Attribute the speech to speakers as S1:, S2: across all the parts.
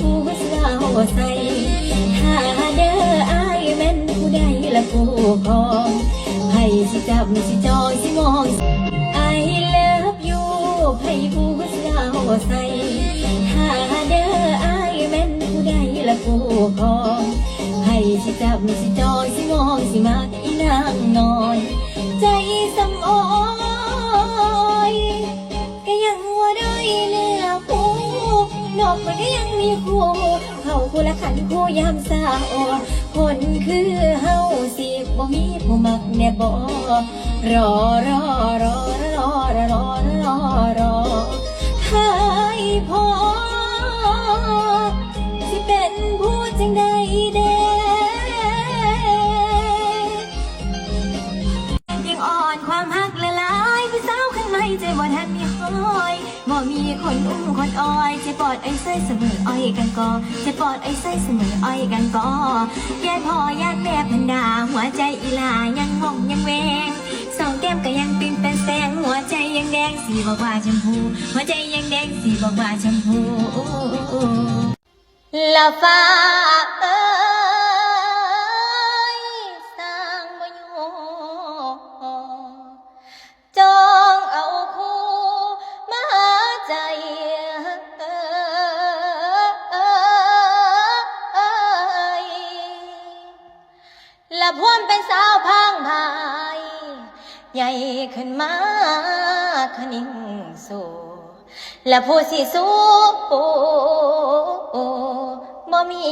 S1: ผู้สาวใส่ถ้าเด้ออายแม่นผู้ใดละผู้คองให้สิจับสิจอยสิมอง I love you ให้ผู้สาวใส่ถ้าเด้ออายแม่นผู้ใดละผู้คองให้สิจับสิจอยสิมองสิมากอีนางน้อยใจสำออ นกมันก็ยังมีคู่เขาคู่ละขันคู่ยามสาวคนคือเฮาสิบ่มีผู้มักแน่บ่รอรอรอรอรอรอรอรอให้พอ อุ้มคนอ้อยจะปอดไอ้ไส้เสมออ้อยกันกอใจปอดไอ้ไส้เสมออ้อยกันกอยายพ่อยายแม่พันดา หัวใจอีลายังงงยังแวงสองแก้มก็ยังปิ้นเป็นแสงหัวใจยังแดงสีบอกว่าชมพูหัวใจยังแดงสีบอกว่าชมพูลาฟ้า ละพวนเป็นสาวพังพาย ใหญ่ขึ้นมาคนิ่งสู่และผู้สิสู้บ่มี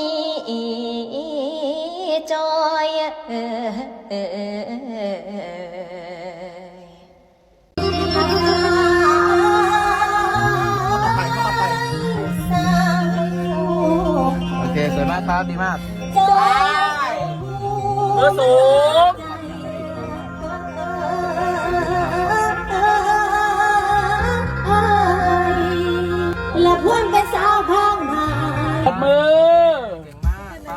S1: จอยเอ่ย
S2: โอเคสวยมากครับดีมาก
S1: เบ อร์สูงและพูนเป็นสาวพังพาย
S3: มือ
S2: เก่งมากไป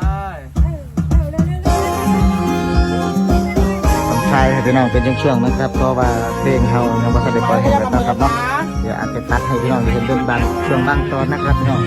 S2: ใช่ครับพี่น้องเป็นช่วงๆนะครับ เพราะว่าเพลงเขายังไม่ค่อยได้ปล่อยให้กันนะครับเนาะ เดี๋ยวอาจจะตัดให้พี่น้องเห็นเป็นบางช่วงบางตอนนะครับพี่น้อง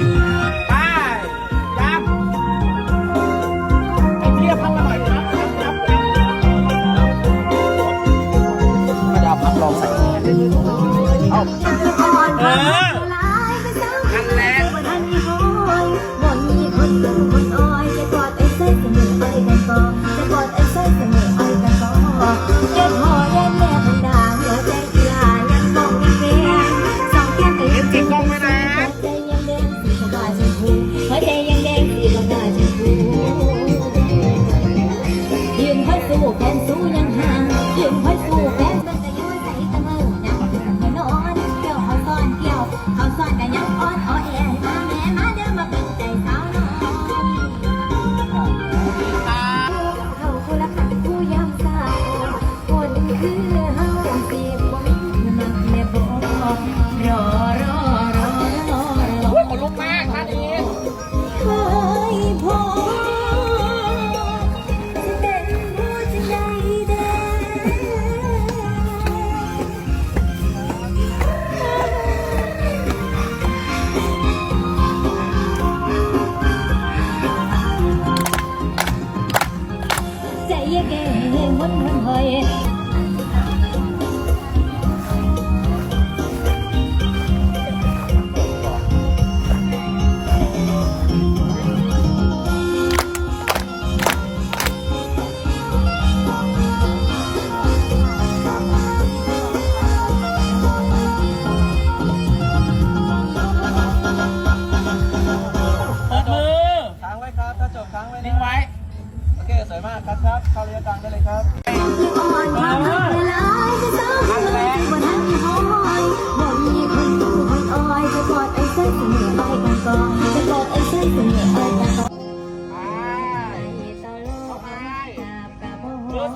S3: อ่อ
S1: นอ่อแอมาแม่มาเดินมาเป็น สวยมากค
S2: รับครับเข้าเรียนตังได้เลยครับ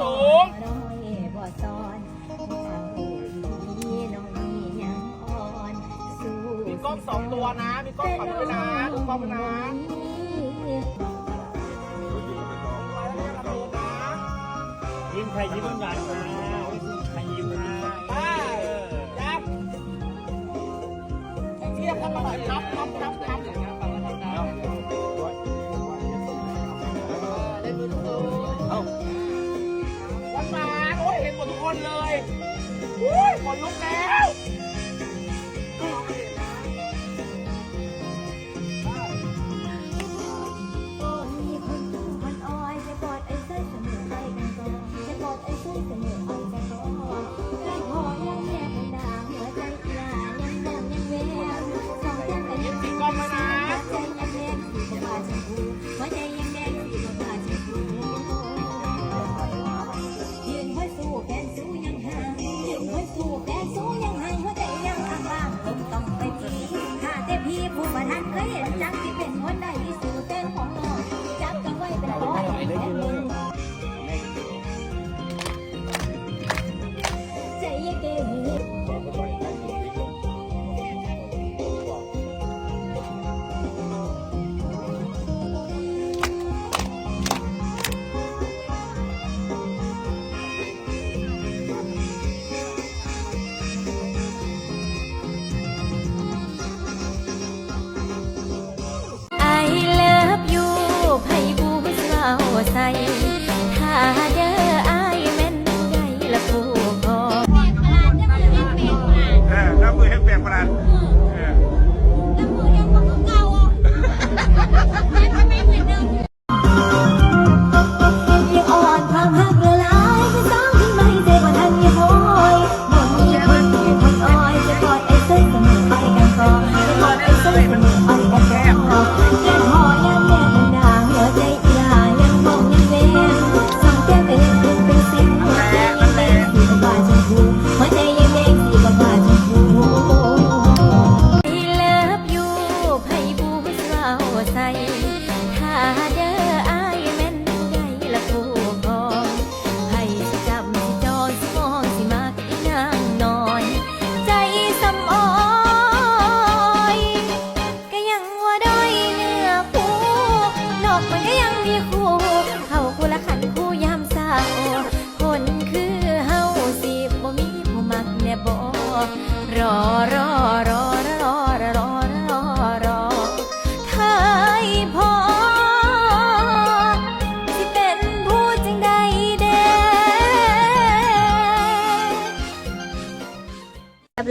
S1: สู
S3: งมีกล้องสองตัวนะ มีกล้องฝั่งนู้นนะกล้องนะ
S4: ยิ้มใครยิ้มหวานกันนะใครยิ้มนะ
S3: ไปจับเทียบพักมาหน่อยจับจับจับจับอย่างเงี้ยฟังแล้วทำได้เอาเล่นมือสูงเอาวันมาโอ้ยเห็นหมดทุกคนเลยโอ้ยขนลุกแล้ว
S1: ใส่ถ้าเด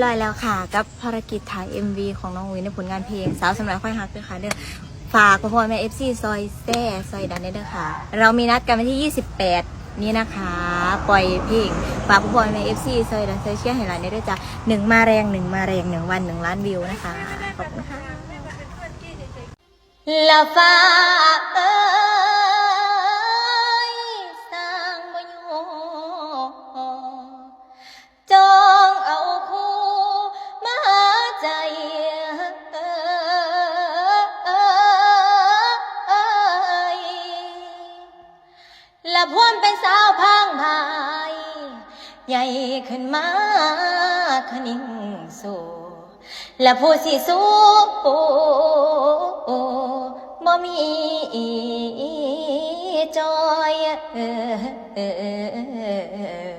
S3: ร้อ
S1: ยแล้วค่ะ กับ
S5: ภารกิจถ่าย MV ของน้องวินในผลงานเพลง สาวสำหรับค่อยฮักด้วยค่ะเด้อฝากพ่อพ่อแม่ FC ซอยแซ่ซอยดันเด้อค่ะ เรามีนัดกันวันที่ 28 นี้นะคะ ปล่อยเพลงฝากพ่อพ่อแม่ FC ซอยดันซอยเชียร์ให้หลานได้ด้วยจ้ะหนึ่งมาแรงหนึ่งมาแรงหนึ่งวันหนึ่งล้านวิวนะคะ ขอบคุณค่ะ
S1: ละฟ้าเอ ขึ้นมาขนิ่งโซและผู้สิสู้บ่มีจอยเออ